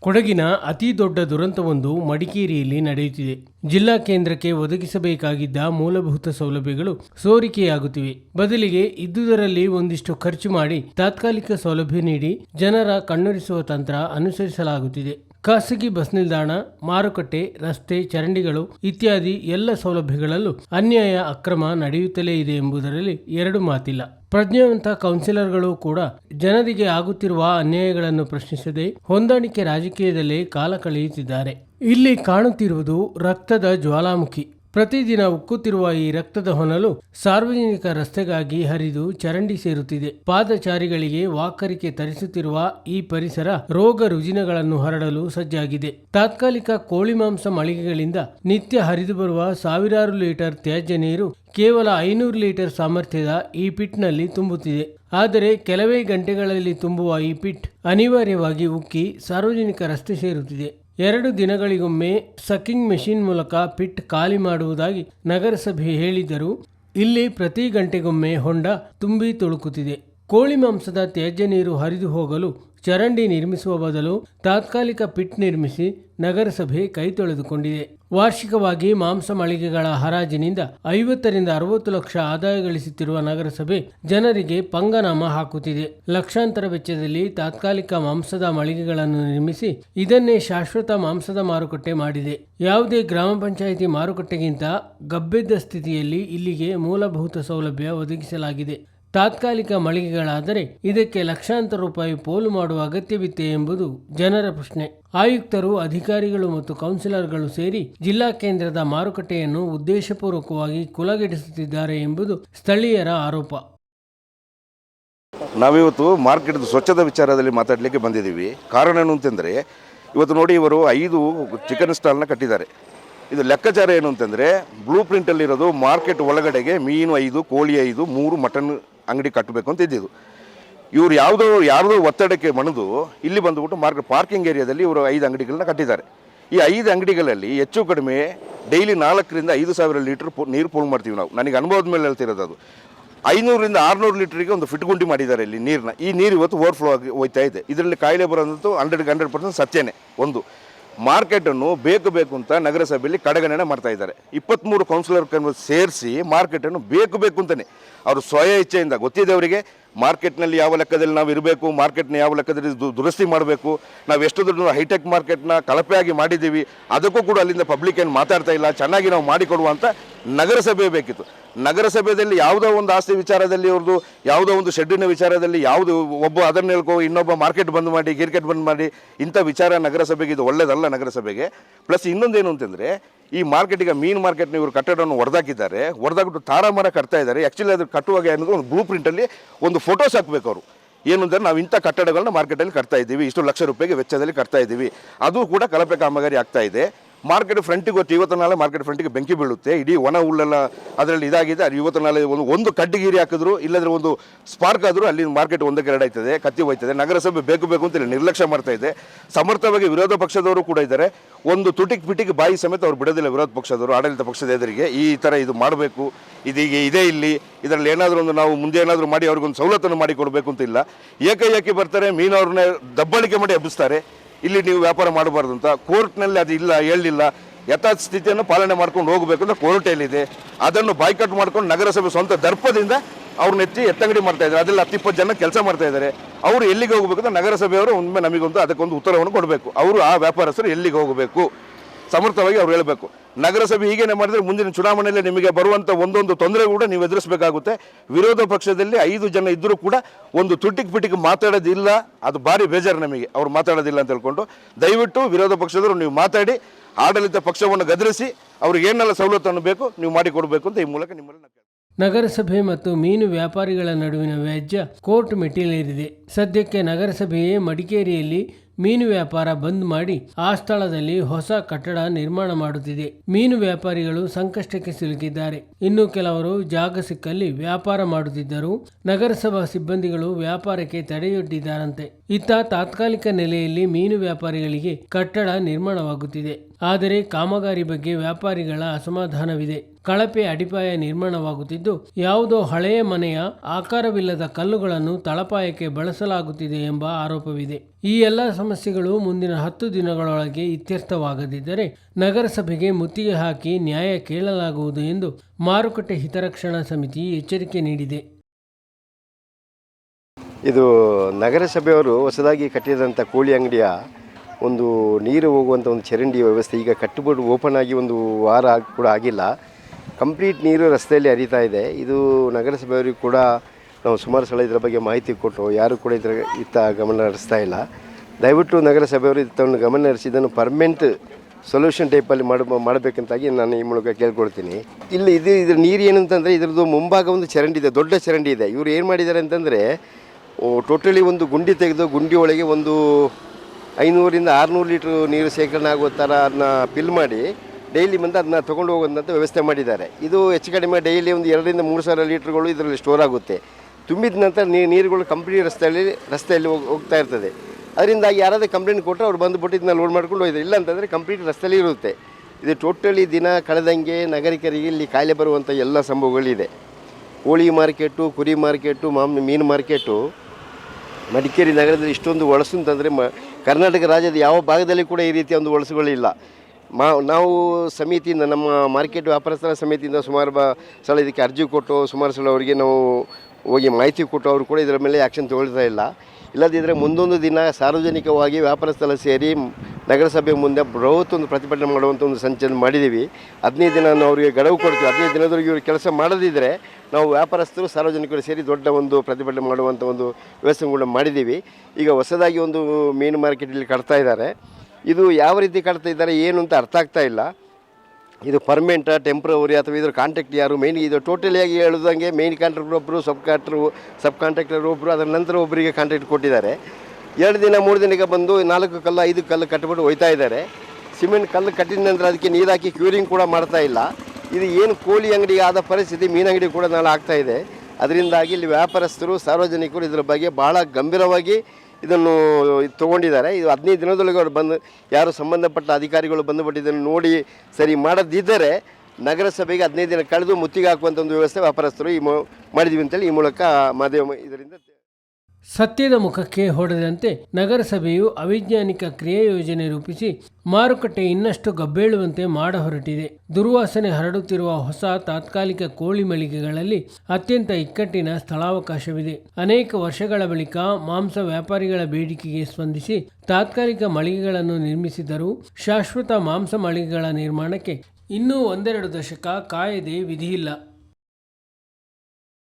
ಕೊಡಗಿನ ಅತಿ ದೊಡ್ಡ ದುರಂತವೊಂದು ಮಡಿಕೇರಿಯಲ್ಲಿ ನಡೆಯುತ್ತಿದೆ. ಜಿಲ್ಲಾ ಕೇಂದ್ರಕ್ಕೆ ಒದಗಿಸಬೇಕಾಗಿದ್ದ ಮೂಲಭೂತ ಸೌಲಭ್ಯಗಳು ಸೋರಿಕೆಯಾಗುತ್ತಿವೆ. ಬದಲಿಗೆ ಇದ್ದುದರಲ್ಲಿ ಒಂದಿಷ್ಟು ಖರ್ಚು ಮಾಡಿ ತಾತ್ಕಾಲಿಕ ಸೌಲಭ್ಯ ನೀಡಿ ಜನರ ಕಣ್ಣೊರೆಸುವ ತಂತ್ರ ಅನುಸರಿಸಲಾಗುತ್ತಿದೆ. ಖಾಸಗಿ ಬಸ್ ನಿಲ್ದಾಣ, ಮಾರುಕಟ್ಟೆ, ರಸ್ತೆ, ಚರಂಡಿಗಳು ಇತ್ಯಾದಿ ಎಲ್ಲ ಸೌಲಭ್ಯಗಳಲ್ಲೂ ಅನ್ಯಾಯ, ಅಕ್ರಮ ನಡೆಯುತ್ತಲೇ ಇದೆ ಎಂಬುದರಲ್ಲಿ ಎರಡು ಮಾತಿಲ್ಲ. ಪ್ರಜ್ಞಾವಂತ ಕೌನ್ಸಿಲರ್ಗಳು ಕೂಡ ಜನರಿಗೆ ಆಗುತ್ತಿರುವ ಅನ್ಯಾಯಗಳನ್ನು ಪ್ರಶ್ನಿಸದೆ ಹೊಂದಾಣಿಕೆ ರಾಜಕೀಯದಲ್ಲೇ ಕಾಲ ಕಳೆಯುತ್ತಿದ್ದಾರೆ. ಇಲ್ಲಿ ಕಾಣುತ್ತಿರುವುದು ರಕ್ತದ ಜ್ವಾಲಾಮುಖಿ. ಪ್ರತಿದಿನ ಉಕ್ಕುತ್ತಿರುವ ಈ ರಕ್ತದ ಹೊನಲು ಸಾರ್ವಜನಿಕ ರಸ್ತೆಗಾಗಿ ಹರಿದು ಚರಂಡಿ ಸೇರುತ್ತಿದೆ. ಪಾದಚಾರಿಗಳಿಗೆ ವಾಕರಿಕೆ ತರಿಸುತ್ತಿರುವ ಈ ಪರಿಸರ ರೋಗ ರುಜಿನಗಳನ್ನು ಹರಡಲು ಸಜ್ಜಾಗಿದೆ. ತಾತ್ಕಾಲಿಕ ಕೋಳಿ ಮಾಂಸ ಮಳಿಗೆಗಳಿಂದ ನಿತ್ಯ ಹರಿದು ಬರುವ ಸಾವಿರಾರು ಲೀಟರ್ ತ್ಯಾಜ್ಯ ನೀರು ಕೇವಲ ಐನೂರು ಲೀಟರ್ ಸಾಮರ್ಥ್ಯದ ಈ ಪಿಟ್ನಲ್ಲಿ ತುಂಬುತ್ತಿದೆ. ಆದರೆ ಕೆಲವೇ ಗಂಟೆಗಳಲ್ಲಿ ತುಂಬುವ ಈ ಪಿಟ್ ಅನಿವಾರ್ಯವಾಗಿ ಉಕ್ಕಿ ಸಾರ್ವಜನಿಕ ರಸ್ತೆ ಸೇರುತ್ತಿದೆ. ಎರಡು ದಿನಗಳಿಗೊಮ್ಮೆ ಸಕ್ಕಿಂಗ್ ಮೆಷಿನ್ ಮೂಲಕ ಪಿಟ್ ಖಾಲಿ ಮಾಡುವುದಾಗಿ ನಗರಸಭೆ ಹೇಳಿದರೂ ಇಲ್ಲಿ ಪ್ರತಿ ಗಂಟೆಗೊಮ್ಮೆ ಹೊಂಡ ತುಂಬಿ ತುಳುಕುತ್ತಿದೆ. ಕೋಳಿ ಮಾಂಸದ ತ್ಯಾಜ್ಯ ನೀರು ಹರಿದು ಹೋಗಲು ಚರಂಡಿ ನಿರ್ಮಿಸುವ ಬದಲು ತಾತ್ಕಾಲಿಕ ಪಿಟ್ ನಿರ್ಮಿಸಿ ನಗರಸಭೆ ಕೈ ತೊಳೆದುಕೊಂಡಿದೆ. ವಾರ್ಷಿಕವಾಗಿ ಮಾಂಸ ಮಳಿಗೆಗಳ ಹರಾಜಿನಿಂದ ಐವತ್ತರಿಂದ ಅರವತ್ತು ಲಕ್ಷ ಆದಾಯ ಗಳಿಸುತ್ತಿರುವ ನಗರಸಭೆ ಜನರಿಗೆ ಪಂಗನಾಮ ಹಾಕುತ್ತಿದೆ. ಲಕ್ಷಾಂತರ ವೆಚ್ಚದಲ್ಲಿ ತಾತ್ಕಾಲಿಕ ಮಾಂಸದ ಮಳಿಗೆಗಳನ್ನು ನಿರ್ಮಿಸಿ ಇದನ್ನೇ ಶಾಶ್ವತ ಮಾಂಸದ ಮಾರುಕಟ್ಟೆ ಮಾಡಿದೆ. ಯಾವುದೇ ಗ್ರಾಮ ಪಂಚಾಯಿತಿ ಮಾರುಕಟ್ಟೆಗಿಂತ ಗಬ್ಬೆದ್ದ ಸ್ಥಿತಿಯಲ್ಲಿ ಇಲ್ಲಿಗೆ ಮೂಲಭೂತ ಸೌಲಭ್ಯ ಒದಗಿಸಲಾಗಿದೆ. ತಾತ್ಕಾಲಿಕ ಮಳಿಗೆಗಳಾದರೆ ಇದಕ್ಕೆ ಲಕ್ಷಾಂತರ ರೂಪಾಯಿ ಪೋಲು ಮಾಡುವ ಅಗತ್ಯವಿತ್ತೆ ಎಂಬುದು ಜನರ ಪ್ರಶ್ನೆ. ಆಯುಕ್ತರು, ಅಧಿಕಾರಿಗಳು ಮತ್ತು ಕೌನ್ಸಿಲರ್ಗಳು ಸೇರಿ ಜಿಲ್ಲಾ ಕೇಂದ್ರದ ಮಾರುಕಟ್ಟೆಯನ್ನು ಉದ್ದೇಶಪೂರ್ವಕವಾಗಿ ಕುಲಗೆಡಿಸುತ್ತಿದ್ದಾರೆ ಎಂಬುದು ಸ್ಥಳೀಯರ ಆರೋಪ. ನಾವಿವತ್ತು ಮಾರ್ಕೆಟ್ ಸ್ವಚ್ಛತಾ ವಿಚಾರದಲ್ಲಿ ಮಾತಾಡಲಿಕ್ಕೆ ಬಂದಿದ್ದೀವಿ. ಕಾರಣ ಏನು ಅಂತಂದರೆ, ಇವತ್ತು ನೋಡಿ ಇವರು ಐದು ಚಿಕನ್ ಸ್ಟಾಲ್ನ ಕಟ್ಟಿದ್ದಾರೆ. ಇದು ಲೆಕ್ಕಾಚಾರ ಏನು ಅಂತಂದರೆ ಬ್ಲೂ ಪ್ರಿಂಟಲ್ಲಿರೋದು ಮಾರ್ಕೆಟ್ ಒಳಗಡೆಗೆ ಮೀನು ಐದು, ಕೋಳಿ ಐದು, ಮೂರು ಮಟನ್ ಅಂಗಡಿ ಕಟ್ಟಬೇಕು ಅಂತ ಇದ್ದಿದ್ದು. ಇವ್ರು ಯಾವುದೋ, ಯಾರ್ದೋ ಒತ್ತಡಕ್ಕೆ ಮಣಿದು ಇಲ್ಲಿ ಬಂದುಬಿಟ್ಟು ಮಾರ್ಕೆಟ್ ಪಾರ್ಕಿಂಗ್ ಏರಿಯಾದಲ್ಲಿ ಇವರು ಐದು ಅಂಗಡಿಗಳನ್ನ ಕಟ್ಟಿದ್ದಾರೆ. ಈ ಐದು ಅಂಗಡಿಗಳಲ್ಲಿ ಹೆಚ್ಚು ಕಡಿಮೆ ಡೈಲಿ ನಾಲ್ಕರಿಂದ ಐದು ಸಾವಿರ ಲೀಟ್ರ್ ನೀರು ಪೂಲ್ ಮಾಡ್ತೀವಿ ನಾವು. ನನಗೆ ಅನುಭವದ ಮೇಲೆ ಹೇಳ್ತಿರೋದು ಅದು. ಐನೂರಿಂದ ಆರುನೂರು ಲೀಟ್ರಿಗೆ ಒಂದು ಫಿಟ್ ಗುಂಡಿ ಮಾಡಿದ್ದಾರೆ ಇಲ್ಲಿ ನೀರನ್ನ ಈ ನೀರು ಇವತ್ತು ಓವರ್ಫ್ಲೋ ಆಗಿ ಹೋಯ್ತಾ ಇದೆ. ಇದರಲ್ಲಿ ಕಾಯಿಲೆ ಬರೋದಂತೂ ಹಂಡ್ರೆಡ್ಗೆ ಹಂಡ್ರೆಡ್ ಪರ್ಸೆಂಟ್ ಸತ್ಯನೇ, ಒಂದು. ಮಾರ್ಕೆಟನ್ನು ಬೇಕು ಬೇಕು ಅಂತ ನಗರಸಭೆಯಲ್ಲಿ ಕಡೆಗಣನೆ ಮಾಡ್ತಾ ಇದ್ದಾರೆ. ಇಪ್ಪತ್ತ್ಮೂರು ಕೌನ್ಸಿಲರ್ ಸೇರಿಸಿ ಮಾರ್ಕೆಟನ್ನು ಬೇಕು ಬೇಕು ಅಂತಲೇ ಅವರು ಸ್ವಯ ಇಚ್ಛೆಯಿಂದ, ಗೊತ್ತಿದೆ ಅವರಿಗೆ, ಮಾರ್ಕೆಟ್ನಲ್ಲಿ ಯಾವ ಲೆಕ್ಕದಲ್ಲಿ ನಾವು ಇರಬೇಕು, ಮಾರ್ಕೆಟ್ನ ಯಾವ ಲೆಕ್ಕದಲ್ಲಿ ದುರಸ್ತಿ ಮಾಡಬೇಕು, ನಾವು ಎಷ್ಟು ದುಡ್ಡು ಹೈಟೆಕ್ ಮಾರ್ಕೆಟ್ನ ಕಳಪೆಯಾಗಿ ಮಾಡಿದ್ದೀವಿ, ಅದಕ್ಕೂ ಕೂಡ ಅಲ್ಲಿಂದ ಪಬ್ಲಿಕ್ ಏನು ಮಾತಾಡ್ತಾ ಇಲ್ಲ, ಚೆನ್ನಾಗಿ ನಾವು ಮಾಡಿಕೊಡುವಂಥ ನಗರಸಭೆ ಬೇಕಿತ್ತು. ನಗರಸಭೆಯಲ್ಲಿ ಯಾವುದೋ ಒಂದು ಆಸ್ತಿ ವಿಚಾರದಲ್ಲಿ ಅವ್ರದ್ದು, ಯಾವುದೋ ಒಂದು ಶೆಡ್ಡಿನ ವಿಚಾರದಲ್ಲಿ ಯಾವುದು ಒಬ್ಬ ಅದನ್ನು ಹೇಳ್ಕೋ, ಇನ್ನೊಬ್ಬ ಮಾರ್ಕೆಟ್ ಬಂದ್ ಮಾಡಿ, ಗಿರ್ಕೆಟ್ ಬಂದ್ ಮಾಡಿ, ಇಂಥ ವಿಚಾರ ನಗರಸಭೆಗೆ, ಇದು ಒಳ್ಳೇದಲ್ಲ ನಗರಸಭೆಗೆ. ಪ್ಲಸ್ ಇನ್ನೊಂದೇನು ಅಂತಂದರೆ, ಈ ಮಾರ್ಕೆಟಿಗೆ ಮೀನು ಮಾರ್ಕೆಟ್ನ ಇವರು ಕಟ್ಟಡವನ್ನು ಹೊಡೆದಾಕಿದ್ದಾರೆ ಹೊಡೆದಾಕ್ಬಿಟ್ಟು ತಾರಾಮರ ಕಟ್ತಾ ಇದ್ದಾರೆ. ಆ್ಯಕ್ಚುಲಿ ಅದು ಕಟ್ಟುವಾಗ ಏನಂದ್ರೆ ಒಂದು ಬ್ಲೂ ಪ್ರಿಂಟಲ್ಲಿ ಒಂದು ಫೋಟೋಸ್ ಹಾಕಬೇಕು ಅವರು. ಏನು ಅಂದರೆ ನಾವು ಇಂಥ ಕಟ್ಟಡಗಳನ್ನ ಮಾರ್ಕೆಟಲ್ಲಿ ಕಟ್ತಾ ಇದ್ದೀವಿ. ಇಷ್ಟು ಲಕ್ಷ ರೂಪಾಯಿಗೆ ವೆಚ್ಚದಲ್ಲಿ ಕಟ್ತಾ ಇದ್ದೀವಿ. ಅದು ಕೂಡ ಕಳಪೆ ಕಾಮಗಾರಿ ಆಗ್ತಾ ಇದೆ. ಮಾರ್ಕೆಟ್ ಫ್ರಂಟಿಗೆ ಗೊತ್ತು, ಇವತ್ತು ನಾಳೆ ಮಾರ್ಕೆಟ್ ಫ್ರಂಟಿಗೆ ಬೆಂಕಿ ಬೀಳುತ್ತೆ. ಇಡೀ ಒಣ ಹುಲ್ಲೆಲ್ಲ ಅದರಲ್ಲಿ ಇದಾಗಿದೆ. ಅದು ಇವತ್ತು ನಾಳೆ ಒಂದು ಒಂದು ಕಡ್ಡಿಗೀರಿ ಹಾಕಿದ್ರು, ಇಲ್ಲದ್ರೆ ಒಂದು ಸ್ಪಾರ್ಕ್ ಆದರೂ ಅಲ್ಲಿ ಮಾರ್ಕೆಟ್ ಒಂದಕ್ಕೆ ಎರಡು ಆಯ್ತದೆ, ಕತ್ತಿ ಹೋಯ್ತದೆ. ನಗರಸಭೆ ಬೇಕು ಬೇಕು ಅಂತ ನಿರ್ಲಕ್ಷ್ಯ ಮಾಡ್ತಾ ಇದೆ. ಸಮರ್ಥವಾಗಿ ವಿರೋಧ ಪಕ್ಷದವರು ಕೂಡ ಇದ್ದಾರೆ. ಒಂದು ತುಟಿಕ್ ಪಿಟಿಗೆ ಬಾಯಿ ಸಮೇತ ಅವ್ರು ಬಿಡೋದಿಲ್ಲ ವಿರೋಧ ಪಕ್ಷದವರು, ಆಡಳಿತ ಪಕ್ಷದ ಎದುರಿಗೆ. ಈ ಥರ ಇದು ಮಾಡಬೇಕು. ಇದೀಗ ಇದೇ ಇಲ್ಲಿ. ಇದರಲ್ಲಿ ಏನಾದರೂ ಒಂದು ನಾವು ಮುಂದೆ ಏನಾದರೂ ಮಾಡಿ ಅವ್ರಿಗೊಂದು ಸವಲತ್ತನ್ನು ಮಾಡಿ ಕೊಡಬೇಕು ಅಂತ ಇಲ್ಲ. ಏಕೈಕಿ ಬರ್ತಾರೆ, ಮೀನವ್ರನ್ನ ದಬ್ಬಾಳಿಕೆ ಮಾಡಿ ಎಬ್ಬಿಸ್ತಾರೆ. ಇಲ್ಲಿ ನೀವು ವ್ಯಾಪಾರ ಮಾಡಬಾರ್ದು ಅಂತ ಕೋರ್ಟ್ನಲ್ಲಿ ಅದು ಇಲ್ಲ, ಹೇಳಲಿಲ್ಲ. ಯಥಾಸ್ಥಿತಿಯನ್ನು ಸ್ಥಿತಿಯನ್ನು ಪಾಲನೆ ಮಾಡ್ಕೊಂಡು ಹೋಗಬೇಕು ಅಂತ ಕೋರ್ಟ್ ಹೇಳಿದೆ ಅದನ್ನು ಬಾಯ್ಕಟ್ ಮಾಡ್ಕೊಂಡು ನಗರಸಭೆ ಸ್ವಂತ ದರ್ಪದಿಂದ ಅವ್ರನ್ನ ಎತ್ತಿ ಎತ್ತಂಗಡಿ ಮಾಡ್ತಾ ಇದ್ದಾರೆ. ಅದರಲ್ಲಿ ಹತ್ತಿಪ್ಪತ್ತು ಜನ ಕೆಲಸ ಮಾಡ್ತಾ ಇದ್ದಾರೆ. ಅವರು ಎಲ್ಲಿಗೆ ಹೋಗಬೇಕು ಅಂತ ನಗರಸಭೆಯವರು ಒಮ್ಮೆ ನಮಗೊಂದು ಅದಕ್ಕೊಂದು ಉತ್ತರವನ್ನು ಕೊಡಬೇಕು. ಅವರು ಆ ವ್ಯಾಪಾರಸ್ಥರು ಎಲ್ಲಿಗೆ ಹೋಗಬೇಕು? ಸಮರ್ಥವಾಗಿ ಅವ್ರು ಹೇಳಬೇಕು. ನಗರಸಭೆ ಹೀಗೇನೆ ಮಾಡಿದ್ರೆ ಮುಂದಿನ ಚುನಾವಣೆಯಲ್ಲಿ ನಿಮಗೆ ಬರುವಂಥ ಒಂದೊಂದು ತೊಂದರೆ ಕೂಡ ನೀವು ಎದುರಿಸಬೇಕಾಗುತ್ತೆ. ವಿರೋಧ ಪಕ್ಷದಲ್ಲಿ ಐದು ಜನ ಇದ್ದರೂ ಕೂಡ ಒಂದು ತುಟಿಕ್ ಪಿಟಿಕ್ ಮಾತಾಡೋದಿಲ್ಲ. ಅದು ಭಾರಿ ಬೇಜಾರು ನಮಗೆ. ಅವ್ರು ಮಾತಾಡೋದಿಲ್ಲ ಅಂತ ಹೇಳ್ಕೊಂಡು ದಯವಿಟ್ಟು ವಿರೋಧ ಪಕ್ಷದವರು ನೀವು ಮಾತಾಡಿ, ಆಡಳಿತ ಪಕ್ಷವನ್ನು ಗದರಿಸಿ, ಅವ್ರಿಗೆ ಏನೆಲ್ಲ ಸವಲತ್ತನ್ನು ಬೇಕು ನೀವು ಮಾಡಿಕೊಡಬೇಕು ಅಂತ ಈ ಮೂಲಕ ನಿಮ್ಮಲ್ಲಿ. ನಗರಸಭೆ ಮತ್ತು ಮೀನು ವ್ಯಾಪಾರಿಗಳ ನಡುವಿನ ವ್ಯಾಜ್ಯ ಕೋರ್ಟ್ ಮೆಟ್ಟಿಲೇರಿದೆ. ಸದ್ಯಕ್ಕೆ ನಗರಸಭೆಯೇ ಮಡಿಕೇರಿಯಲ್ಲಿ ಮೀನು ವ್ಯಾಪಾರ ಬಂದ್ ಮಾಡಿ ಆ ಸ್ಥಳದಲ್ಲಿ ಹೊಸ ಕಟ್ಟಡ ನಿರ್ಮಾಣ ಮಾಡುತ್ತಿದೆ. ಮೀನು ವ್ಯಾಪಾರಿಗಳು ಸಂಕಷ್ಟಕ್ಕೆ ಸಿಲುಕಿದ್ದಾರೆ. ಇನ್ನು ಕೆಲವರು ಜಾಗ ಸಿಕ್ಕಲ್ಲಿ ವ್ಯಾಪಾರ ಮಾಡುತ್ತಿದ್ದರು. ನಗರಸಭಾ ಸಿಬ್ಬಂದಿಗಳು ವ್ಯಾಪಾರಕ್ಕೆ ತಡೆಯೊಡ್ಡಿದ್ದಾರಂತೆ. ಇತ್ತ ತಾತ್ಕಾಲಿಕ ನೆಲೆಯಲ್ಲಿ ಮೀನು ವ್ಯಾಪಾರಿಗಳಿಗೆ ಕಟ್ಟಡ ನಿರ್ಮಾಣವಾಗುತ್ತಿದೆ. ಆದರೆ ಕಾಮಗಾರಿ ಬಗ್ಗೆ ವ್ಯಾಪಾರಿಗಳ ಅಸಮಾಧಾನವಿದೆ. ಕಳಪೆ ಅಡಿಪಾಯ ನಿರ್ಮಾಣವಾಗುತ್ತಿದ್ದು, ಯಾವುದೋ ಹಳೆಯ ಮನೆಯ ಆಕಾರವಿಲ್ಲದ ಕಲ್ಲುಗಳನ್ನು ತಳಪಾಯಕ್ಕೆ ಬಳಸಲಾಗುತ್ತಿದೆ ಎಂಬ ಆರೋಪವಿದೆ. ಈ ಎಲ್ಲ ಸಮಸ್ಯೆಗಳು ಮುಂದಿನ ಹತ್ತು ದಿನಗಳೊಳಗೆ ಇತ್ಯರ್ಥವಾಗದಿದ್ದರೆ ನಗರಸಭೆಗೆ ಮುತ್ತಿಗೆ ಹಾಕಿ ನ್ಯಾಯ ಕೇಳಲಾಗುವುದು ಎಂದು ಮಾರುಕಟ್ಟೆ ಹಿತರಕ್ಷಣಾ ಸಮಿತಿ ಎಚ್ಚರಿಕೆ ನೀಡಿದೆ. ಇದು ನಗರಸಭೆಯವರು ಹೊಸದಾಗಿ ಕಟ್ಟಿದಂಥ ಕೋಳಿ ಅಂಗಡಿಯ ಒಂದು ನೀರು ಹೋಗುವಂಥ ಒಂದು ಚರಂಡಿ ವ್ಯವಸ್ಥೆ ಈಗ ಕಟ್ಟುಬಿಟ್ಟು ಓಪನ್ ಆಗಿ ಒಂದು ವಾರ ಕೂಡ ಆಗಿಲ್ಲ. ಕಂಪ್ಲೀಟ್ ನೀರು ರಸ್ತೆಯಲ್ಲಿ ಹರಿತಾ ಇದೆ. ಇದು ನಗರಸಭೆಯವರಿಗೆ ಕೂಡ ನಾವು ಸುಮಾರು ಸಲ ಇದರ ಬಗ್ಗೆ ಮಾಹಿತಿ ಕೊಟ್ಟು ಯಾರು ಕೂಡ ಇದರ ಇತ್ತ ಗಮನ ಹರಿಸ್ತಾ ಇಲ್ಲ. ದಯವಿಟ್ಟು ನಗರಸಭೆಯವರು ಇದನ್ನು ಗಮನ ಹರಿಸಿ ಇದನ್ನು ಪರ್ಮನೆಂಟ್ ಸೊಲ್ಯೂಷನ್ ಟೈಪಲ್ಲಿ ಮಾಡ, ಮಾಡಬೇಕಂತಾಗಿ ನಾನು ಈ ಮೂಲಕ ಕೇಳ್ಕೊಳ್ತೀನಿ. ಇಲ್ಲಿ ಇದು, ಇದ್ರ ನೀರು ಏನು ಅಂತಂದರೆ ಇದ್ರದ್ದು ಮುಂಭಾಗ ಒಂದು ಚರಂಡಿ ಇದೆ, ದೊಡ್ಡ ಚರಂಡಿ ಇದೆ. ಇವರು ಏನು ಮಾಡಿದ್ದಾರೆ ಅಂತಂದರೆ ಟೋಟಲಿ ಒಂದು ಗುಂಡಿ ತೆಗೆದು ಗುಂಡಿ ಒಂದು ಐನೂರಿಂದ ಆರುನೂರು ಲೀಟ್ರ್ ನೀರು ಶೇಖರಣೆ ಆಗೋ ಥರ ಅದನ್ನ ಫಿಲ್ ಮಾಡಿ ಡೈಲಿ ಬಂದು ಅದನ್ನ ತೊಗೊಂಡು ಹೋಗೋದಂತ ವ್ಯವಸ್ಥೆ ಮಾಡಿದ್ದಾರೆ. ಇದು ಹೆಚ್ಚು ಕಡಿಮೆ ಡೈಲಿ ಒಂದು ಎರಡರಿಂದ ಮೂರು ಸಾವಿರ ಲೀಟ್ರ್ಗಳು ಇದರಲ್ಲಿ ಸ್ಟೋರ್ ಆಗುತ್ತೆ. ತುಂಬಿದ ನಂತರ ನೀರುಗಳು ಕಂಪ್ಲೀಟ್ ರಸ್ತೆಯಲ್ಲಿ ರಸ್ತೆಯಲ್ಲಿ ಹೋಗ್- ಹೋಗ್ತಾ ಇರ್ತದೆ. ಅದರಿಂದಾಗಿ ಯಾರಾದರೂ ಕಂಪ್ಲೇಂಟ್ ಕೊಟ್ಟರೆ ಅವ್ರು ಬಂದುಬಿಟ್ಟು ಇದನ್ನ ಲೋಡ್ ಮಾಡ್ಕೊಂಡು ಹೋಯ್ತಾರೆ. ಇಲ್ಲ ಅಂತಂದರೆ ಕಂಪ್ಲೀಟ್ ರಸ್ತೆಯಲ್ಲಿ ಇರುತ್ತೆ. ಇದು ಟೋಟಲಿ ದಿನ ಕಳೆದಂಗೆ ನಾಗರಿಕರಿಗೆ ಇಲ್ಲಿ ಕಾಯಿಲೆ ಬರುವಂಥ ಎಲ್ಲ ಸಂಭವಗಳಿದೆ. ಕೋಳಿ ಮಾರ್ಕೆಟು, ಕುರಿ ಮಾರ್ಕೆಟು, ಮಾಮ್, ಮೀನು ಮಾರ್ಕೆಟು, ಮಡಿಕೇರಿ ನಗರದಲ್ಲಿ ಇಷ್ಟೊಂದು ಒಳಸು ಅಂತಂದರೆ ಮ ಕರ್ನಾಟಕ ರಾಜ್ಯದ ಯಾವ ಭಾಗದಲ್ಲಿ ಕೂಡ ಈ ರೀತಿಯ ಒಂದು ಒಳಸುಗಳಿಲ್ಲ ಮಾ, ನಾವು ಸಮಿತಿಯಿಂದ ನಮ್ಮ ಮಾರ್ಕೆಟ್ ವ್ಯಾಪಾರಸ್ಥರ ಸಮಿತಿಯಿಂದ ಸುಮಾರು ಬ, ಸಲ ಇದಕ್ಕೆ ಅರ್ಜಿ ಕೊಟ್ಟು ಸುಮಾರು ಸಲ ಅವರಿಗೆ ನಾವು ಹೋಗಿ ಮಾಹಿತಿ ಕೊಟ್ಟು ಅವರು ಕೂಡ ಇದರ ಮೇಲೆ ಆ್ಯಕ್ಷನ್ ತಗೊಳ್ತಾ ಇಲ್ಲ. ಇಲ್ಲದಿದ್ದರೆ ಮುಂದೊಂದು ದಿನ ಸಾರ್ವಜನಿಕವಾಗಿ ವ್ಯಾಪಾರಸ್ಥಳ ಸೇರಿ ನಗರಸಭೆ ಮುಂದೆ ಬೃಹತ್ ಒಂದು ಪ್ರತಿಭಟನೆ ಮಾಡುವಂಥ ಒಂದು ಸಂಚಲನ ಮಾಡಿದ್ದೀವಿ. ಹದಿನೈದು ದಿನ ನಾವು ಅವರಿಗೆ ಗಡವು ಕೊಡ್ತೀವಿ. ಹದಿನೈದು ದಿನದವರೆಗೆ ಇವರು ಕೆಲಸ ಮಾಡದಿದ್ದರೆ ನಾವು ವ್ಯಾಪಾರಸ್ಥರು, ಸಾರ್ವಜನಿಕರು ಸೇರಿ ದೊಡ್ಡ ಒಂದು ಪ್ರತಿಭಟನೆ ಮಾಡುವಂಥ ಒಂದು ವ್ಯವಸ್ಥೆ ಮಾಡಿದ್ದೀವಿ. ಈಗ ಹೊಸದಾಗಿ ಒಂದು ಮೀನು ಮಾರ್ಕೆಟಲ್ಲಿ ಕಟ್ತಾ ಇದ್ದಾರೆ. ಇದು ಯಾವ ರೀತಿ ಕಟ್ತಾ ಇದ್ದಾರೆ, ಏನು ಅಂತ ಅರ್ಥ ಆಗ್ತಾ ಇಲ್ಲ. ಇದು ಪರ್ಮನೆಂಟ, ಟೆಂಪ್ರವರಿ ಅಥವಾ ಇದ್ರ ಕಾಂಟ್ರಾಕ್ಟ್ ಯಾರು? ಮೇನ್ ಇದು ಟೋಟಲಿಯಾಗಿ ಹೇಳೋದಂಗೆ ಮೇನ್ ಕಾಂಟ್ರಾಕ್ಟರ್ ಒಬ್ಬರು ಸಬ್ ಕಾಂಟ್ರು ಸಬ್ ಕಾಂಟ್ರಾಕ್ಟರ್ ಒಬ್ಬರು ಅದರ ನಂತರ ಒಬ್ಬರಿಗೆ ಕಾಂಟ್ರಾಕ್ಟ್ ಕೊಟ್ಟಿದ್ದಾರೆ. ಎರಡು ದಿನ, ಮೂರು ದಿನಕ್ಕೆ ಬಂದು ನಾಲ್ಕು ಕಲ್ಲು, ಐದು ಕಲ್ಲು ಕಟ್ಟಿಬಿಟ್ಟು ಹೋಯ್ತಾ ಇದ್ದಾರೆ. ಸಿಮೆಂಟ್ ಕಲ್ಲು ಕಟ್ಟಿದ ನಂತರ ಅದಕ್ಕೆ ನೀರು ಹಾಕಿ ಕ್ಯೂರಿಂಗ್ ಕೂಡ ಮಾಡ್ತಾ ಇಲ್ಲ. ಇದು ಏನು ಕೋಳಿ ಅಂಗಡಿ ಆದ ಪರಿಸ್ಥಿತಿ, ಮೀನು ಅಂಗಡಿ ಕೂಡ ನಾಳೆ ಆಗ್ತಾ ಇದೆ. ಅದರಿಂದಾಗಿ ಇಲ್ಲಿ ವ್ಯಾಪಾರಸ್ಥರು, ಸಾರ್ವಜನಿಕರು ಇದರ ಬಗ್ಗೆ ಭಾಳ ಗಂಭೀರವಾಗಿ ಇದನ್ನು ಇದು ತೊಗೊಂಡಿದ್ದಾರೆ. ಇದು ಹದಿನೈದು ದಿನದೊಳಗೆ ಅವರು ಬಂದು, ಯಾರು ಸಂಬಂಧಪಟ್ಟ ಅಧಿಕಾರಿಗಳು ಬಂದುಬಿಟ್ಟು ಇದನ್ನು ನೋಡಿ ಸರಿ ಮಾಡದಿದ್ದರೆ ನಗರಸಭೆಗೆ ಹದಿನೈದು ದಿನ ಕಳೆದು ಮುತ್ತಿಗೆ ಹಾಕುವಂಥ ಒಂದು ವ್ಯವಸ್ಥೆ ವ್ಯಾಪಾರಸ್ಥರು ಈ ಮಾಡಿದ್ವಿ ಅಂತೇಳಿ ಈ ಮೂಲಕ ಮಾಧ್ಯಮ ಇದರಿಂದ ಸತ್ಯದ ಮುಖಕ್ಕೆ ಹೊಡೆದಂತೆ ನಗರಸಭೆಯು ಅವಿಜ್ಞಾನಿಕ ಕ್ರಿಯಾ ಯೋಜನೆ ರೂಪಿಸಿ ಮಾರುಕಟ್ಟೆ ಇನ್ನಷ್ಟು ಗಬ್ಬೇಳುವಂತೆ ಮಾಡ ಹೊರಟಿದೆ ದುರ್ವಾಸನೆ ಹರಡುತ್ತಿರುವ ಹೊಸ ತಾತ್ಕಾಲಿಕ ಕೋಳಿ ಮಳಿಗೆಗಳಲ್ಲಿ ಅತ್ಯಂತ ಇಕ್ಕಟ್ಟಿನ ಸ್ಥಳಾವಕಾಶವಿದೆ. ಅನೇಕ ವರ್ಷಗಳ ಬಳಿಕ ಮಾಂಸ ವ್ಯಾಪಾರಿಗಳ ಬೇಡಿಕೆಗೆ ಸ್ಪಂದಿಸಿ ತಾತ್ಕಾಲಿಕ ಮಳಿಗೆಗಳನ್ನು ನಿರ್ಮಿಸಿದರೂ ಶಾಶ್ವತ ಮಾಂಸ ಮಳಿಗೆಗಳ ನಿರ್ಮಾಣಕ್ಕೆ ಇನ್ನೂ ಒಂದೆರಡು ದಶಕ ಕಾಯದೆ ವಿಧಿಯಿಲ್ಲ.